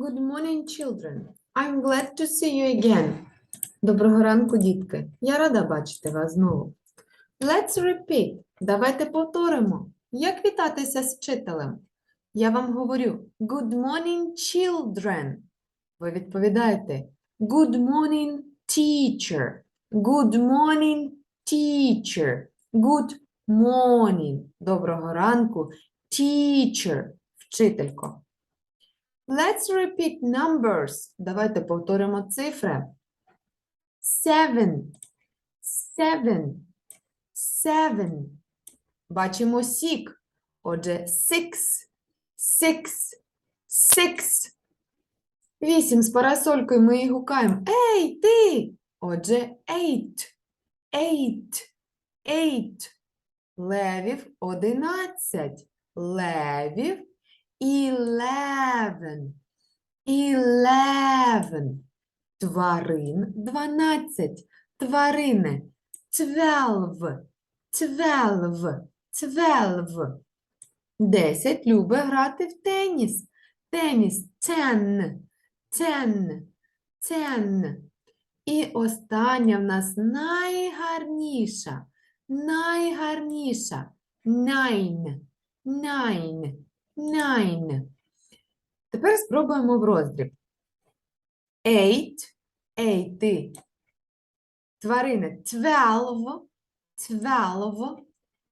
Good morning, children. I'm glad to see you again. Доброго ранку, дітки. Я рада бачити вас знову. Let's repeat. Давайте повторимо. Як вітатися з вчителем? Я вам говорю Good morning, children. Ви відповідаєте Good morning, teacher. Good morning, teacher. Good morning. Доброго ранку, teacher. Вчителько. Let's repeat numbers. Давайте повторимо цифри. Seven. Seven. Seven. Бачимо сік. Отже, six. Six. Six. Вісім з парасолькою ми її гукаємо. Ей, ти! Отже, eight. Eight. Eight. Левів одинадцять. Левів eleven. Eleven. Тварин дванадцять. Тварини. Twelve. Twelve. Twelve. Десять любить грати в теніс. Теніс. Ten. Ten. Ten. І остання в нас найгарніша. Найгарніша. Nine. Nine. Nine. Тепер спробуємо в роздріб. Eight. Eighty. Тварини. Twelve. Twelve.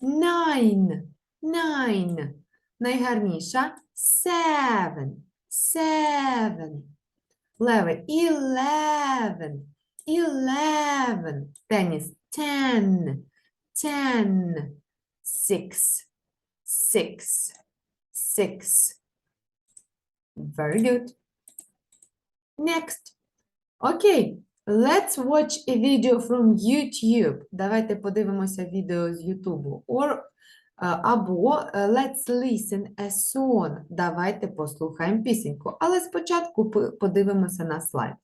Nine. Nine. Найгарніша. Seven. Seven. Леви. Eleven. Eleven. Теніс. Ten. Ten. Six. Six. Six. Very good. Next. Okay. Let's watch a video from YouTube. Давайте подивимося відео з YouTube. Or, е, або е, let's listen a song. Давайте послухаємо пісеньку. Але спочатку подивимося на слайд.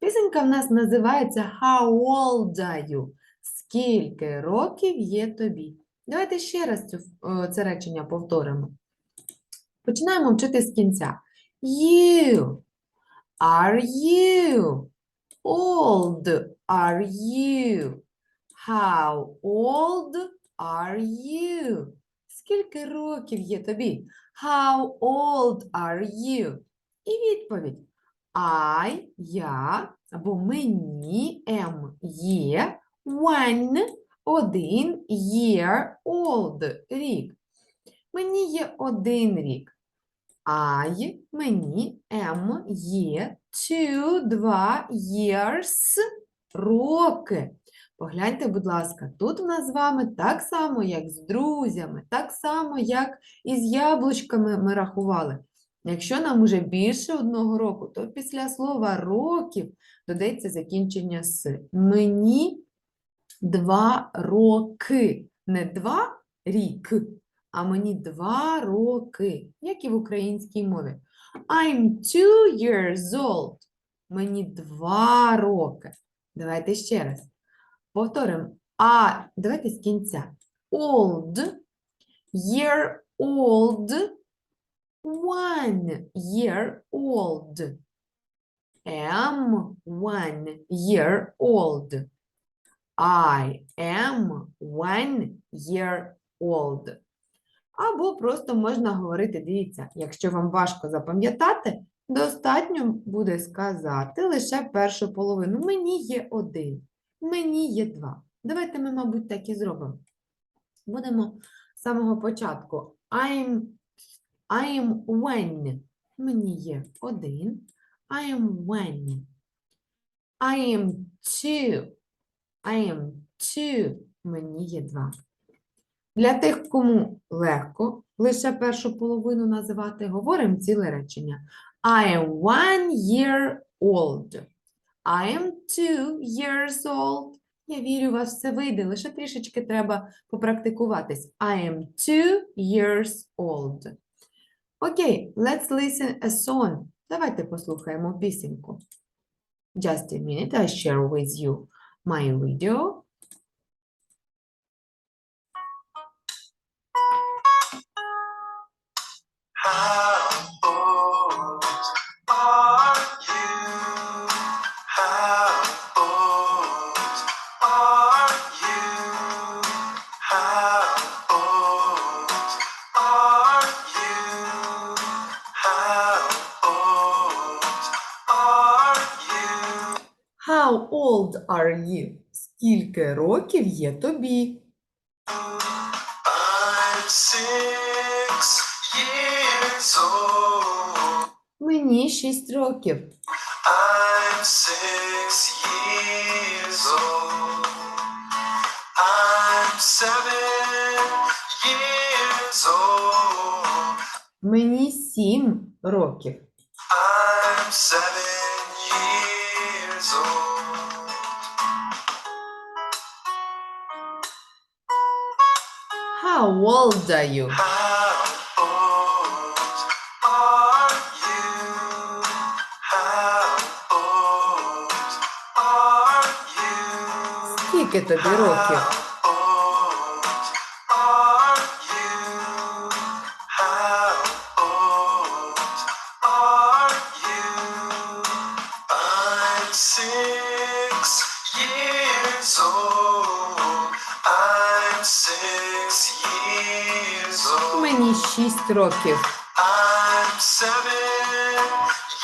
Пісенька в нас називається How old are you? Скільки років є тобі? Давайте ще раз е, це речення повторимо. Починаємо вчити з кінця. You. Are you? Old are you? How old are you? Скільки років є тобі? How old are you? І відповідь. I, я, або мені, am, є, one, один, year, old, рік. Мені є один рік. I, мені, am, є, two, два, years, роки. Погляньте, будь ласка, тут у нас з вами так само, як з друзями, так само, як і з яблучками ми рахували. Якщо нам уже більше одного року, то після слова років додається закінчення с. Мені два роки. Не два рік, а мені два роки, як і в українській мові. I'm two years old. Мені два роки. Давайте ще раз. Повторимо. А, давайте з кінця. Old, year old, one year old. Am one year old. I am one year old. Або просто можна говорити, дивіться, якщо вам важко запам'ятати, достатньо буде сказати лише першу половину. Мені є один, мені є два. Давайте ми, мабуть, так і зробимо. Будемо з самого початку. I'm, I'm one. Мені є один. I am one. I am two. I am two. Мені є два. Для тих, кому легко лише першу половину називати, говоримо ціле речення. I am one year old. I am two years old. Я вірю, у вас все вийде, лише трішечки треба попрактикуватись. I am two years old. Окей, let's listen a song. Давайте послухаємо пісеньку. Just a minute, I share with you my video. How old are you? Скільки років є тобі? I'm six years Мені шість років. I'm six years old. I'm seven years old. Мені сім років. I'm seven years old. How old are you? six years old. Мені шість років. I'm seven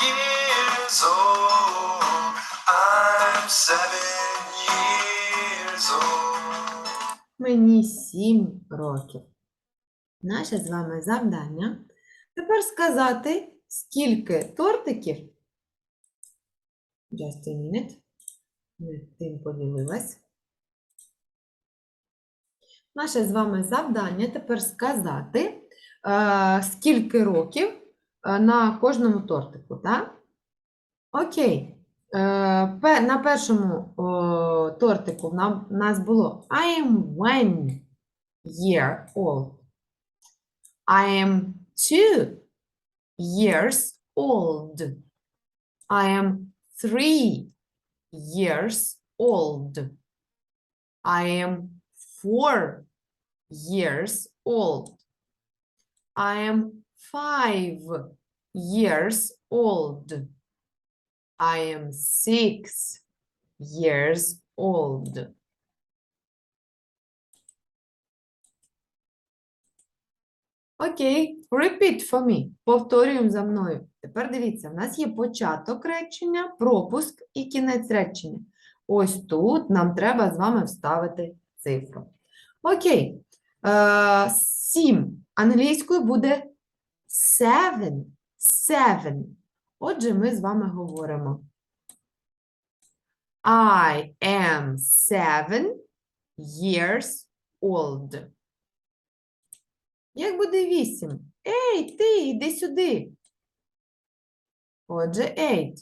years Мені сім років. Наше з вами завдання тепер сказати, скільки тортиків. Just a minute. Тим поділилась. Наше з вами завдання тепер сказати, е, скільки років е, на кожному тортику, так? Окей. Е, пе- на першому о, тортику в нам- в нас було I am one year old. I am two years old. I am three years old. I am four years old. I am five years old. I am six years old. Окей, repeat for me. Повторюємо за мною. Тепер дивіться, в нас є початок речення, пропуск і кінець речення. Ось тут нам треба з вами вставити цифру. Окей. Е, Сім. Англійською буде seven. Seven. Отже, ми з вами говоримо. I am seven years old. Як буде вісім? Ей, ти, йди сюди. Отже, eight.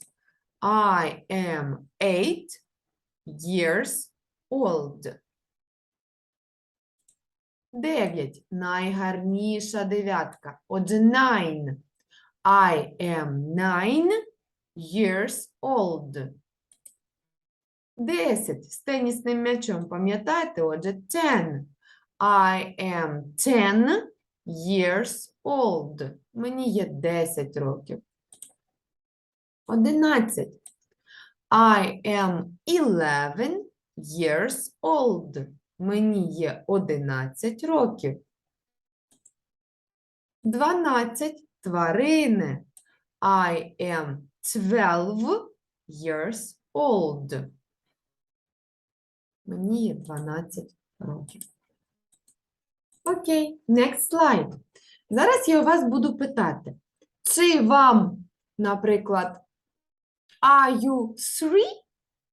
I am eight years old. Дев'ять. Найгарніша дев'ятка. Отже, nine. I am nine years old. Десять. З тенісним м'ячом, пам'ятаєте? Отже, ten. I am ten years old. Мені є 10 років. 11. I am 11 years old. Мені є 11 років. 12. Тварини. I am 12 years old. Мені є 12 років. Окей, next slide. Зараз я вас буду питати, чи вам, наприклад, are you three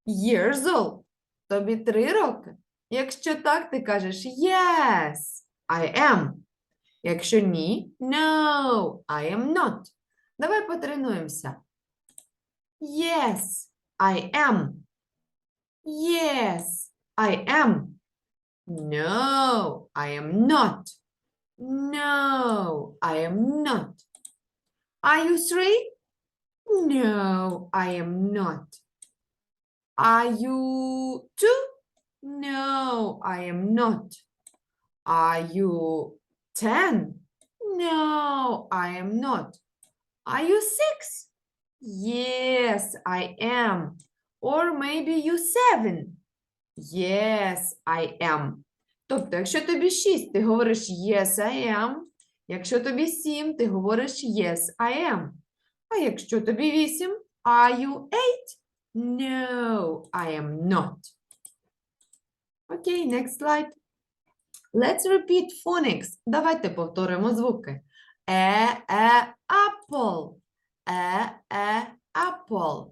years old? Тобі три роки? Якщо так, ти кажеш yes, I am. Якщо ні, no, I am not. Давай потренуємося. Yes, I am. Yes, I am. No, I am not. No, I am not. Are you three? No, I am not. Are you two? No, I am not. Are you ten? No, I am not. Are you six? Yes, I am. Or maybe you seven. Yes, I am. Тобто, якщо тобі 6, ти говориш yes, I am. Якщо тобі 7, ти говориш yes, I am. А якщо тобі 8, are you 8? No, I am not. Okay, next slide. Let's repeat phonics. Давайте повторимо звуки. Е, е, apple. Е, е, apple.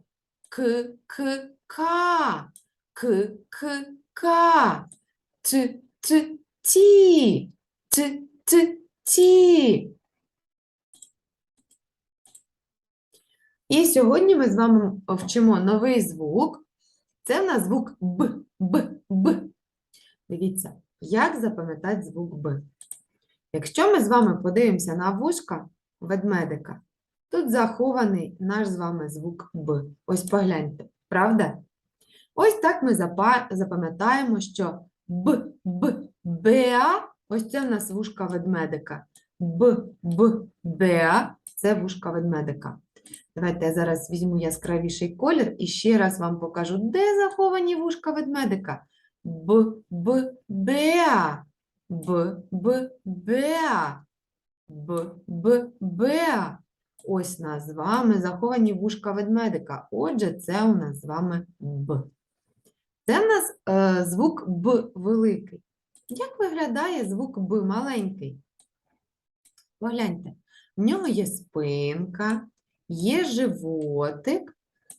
К, к, ка. К, к, ка. Т, т, ті. Т, т, ті. І сьогодні ми з вами вчимо новий звук. Це в нас звук Б, Б, Б. Дивіться, як запам'ятати звук Б. Якщо ми з вами подивимося на вушка ведмедика, тут захований наш з вами звук Б. Ось погляньте, правда? Ось так ми запам'ятаємо, що Б, Б, Беа, ось це в нас вушка ведмедика. Б, Б, Беа це вушка ведмедика. Давайте я зараз візьму яскравіший колір і ще раз вам покажу, де заховані вушка ведмедика. Б, Б. Б, Б, Беа. Б, Б, Беа. Ось у нас з вами заховані вушка ведмедика. Отже, це у нас з вами Б. Це в нас е, звук Б великий. Як виглядає звук Б маленький? Погляньте, в нього є спинка, є животик.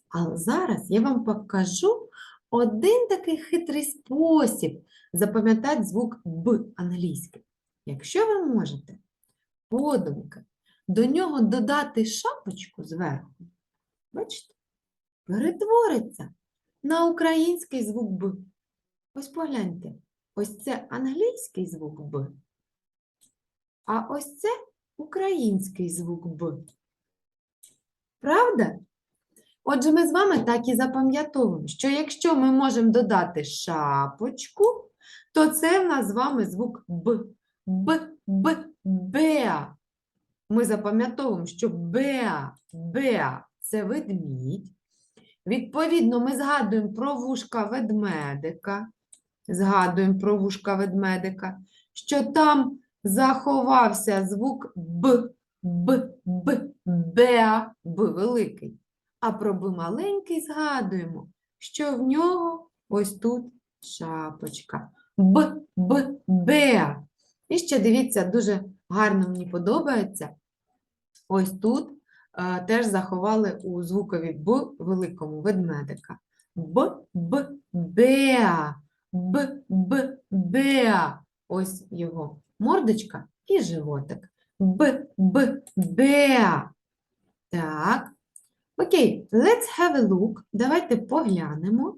Але зараз я вам покажу один такий хитрий спосіб запам'ятати звук Б англійський. Якщо ви можете подумки до нього додати шапочку зверху, бачите, перетвориться на український звук Б. Ось погляньте, ось це англійський звук Б, а ось це український звук Б. Правда? Отже, ми з вами так і запам'ятовуємо, що якщо ми можемо додати шапочку, то це в нас з вами звук Б. Б, Б, Беа. Ми запам'ятовуємо, що Беа, Беа – це ведмідь. Відповідно, ми згадуємо про вушка ведмедика. Згадуємо про вушка ведмедика, що там заховався звук Б, Б, Б, Беа, Б великий. А про Б маленький згадуємо, що в нього ось тут шапочка. Б, Б, Беа. І ще дивіться, дуже гарно мені подобається. Ось тут е, теж заховали у звукові Б великому ведмедика. Б, Б, Беа. Б, Б, Беа. Ось його мордочка і животик. Б, Б, Беа. Так. Окей, let's have a look. Давайте поглянемо.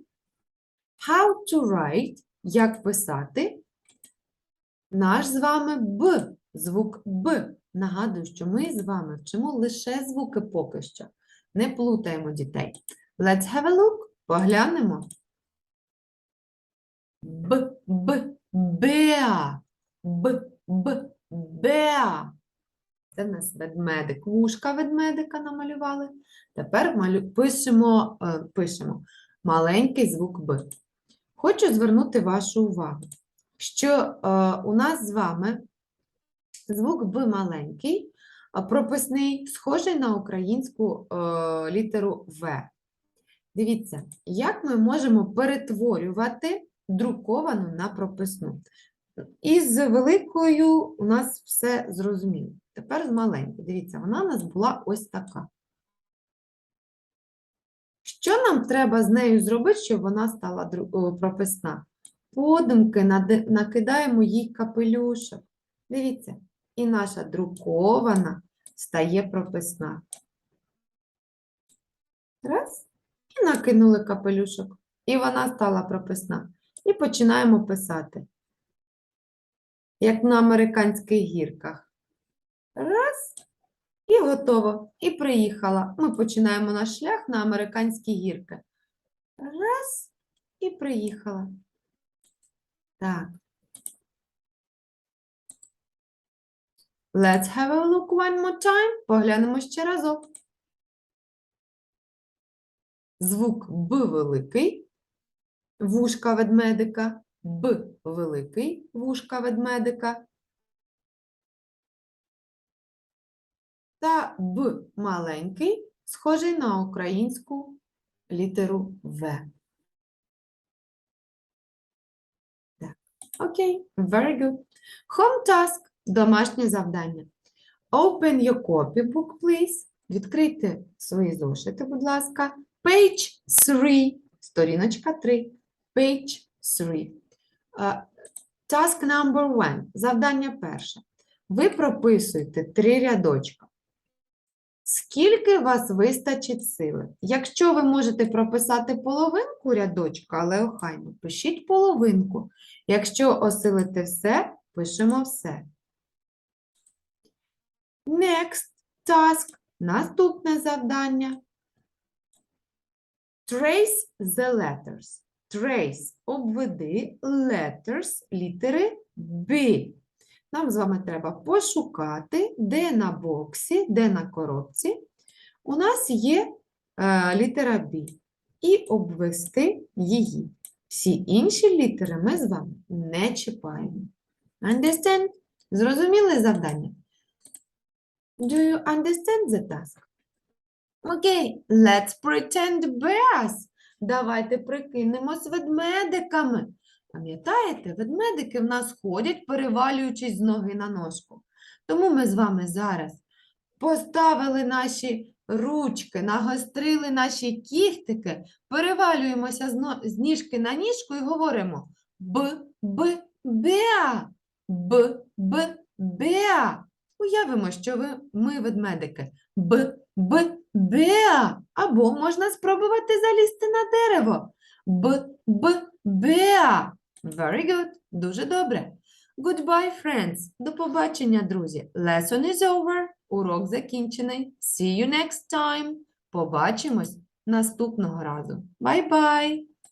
How to write, як писати наш з вами Б, звук Б. Нагадую, що ми з вами вчимо лише звуки поки що. Не плутаємо дітей. Let's have a look. Поглянемо. Б, Б, Беа. Б, Б, Беа. Це в нас ведмедик. Вушка ведмедика намалювали. Тепер малю... пишемо, е, пишемо маленький звук Б. Хочу звернути вашу увагу, що е, у нас з вами звук Б маленький, прописний, схожий на українську е, літеру В. Дивіться, як ми можемо перетворювати друковану на прописну. Із великою у нас все зрозуміло. Тепер з маленькою. Дивіться, вона у нас була ось така. Що нам треба з нею зробити, щоб вона стала прописна? Подумки накидаємо їй капелюшок. Дивіться, і наша друкована стає прописна. Раз. І накинули капелюшок. І вона стала прописна. І починаємо писати. Як на американських гірках. Раз. І готово. І приїхала. Ми починаємо наш шлях на американські гірки. Раз. І приїхала. Так. Let's have a look one more time. Поглянемо ще разок. Звук Б великий, вушка ведмедика, Б великий, вушка ведмедика. Та Б маленький, схожий на українську літеру В. Так. Окей, very good. Home task – домашнє завдання. Open your copybook, please. Відкрийте свої зошити, будь ласка. Page 3, сторіночка 3. Page 3. Uh, task number one. Завдання перше. Ви прописуєте три рядочка. Скільки вас вистачить сили? Якщо ви можете прописати половинку рядочка, але охайно, пишіть половинку. Якщо осилите все, пишемо все. Next task. Наступне завдання. Trace the letters. Trace – обведи letters, літери B. Нам з вами треба пошукати, де на боксі, де на коробці у нас є е, літера B, і обвести її. Всі інші літери ми з вами не чіпаємо. Understand? Зрозуміли завдання? Do you understand the task? Окей, let's pretend bears. Давайте прикинемось ведмедиками. Пам'ятаєте, ведмедики в нас ходять, перевалюючись з ноги на ножку. Тому ми з вами зараз поставили наші ручки, нагострили наші кіхтики, перевалюємося з, ніжки на ніжку і говоримо б, б, беа, б, б, беа. Уявимо, що ви, ми ведмедики. Б, б, беа. Або можна спробувати залізти на дерево. Б, б, беа. Very good. Дуже добре. Goodbye, friends. До побачення, друзі. Lesson is over. Урок закінчений. See you next time. Побачимось наступного разу. Bye-bye.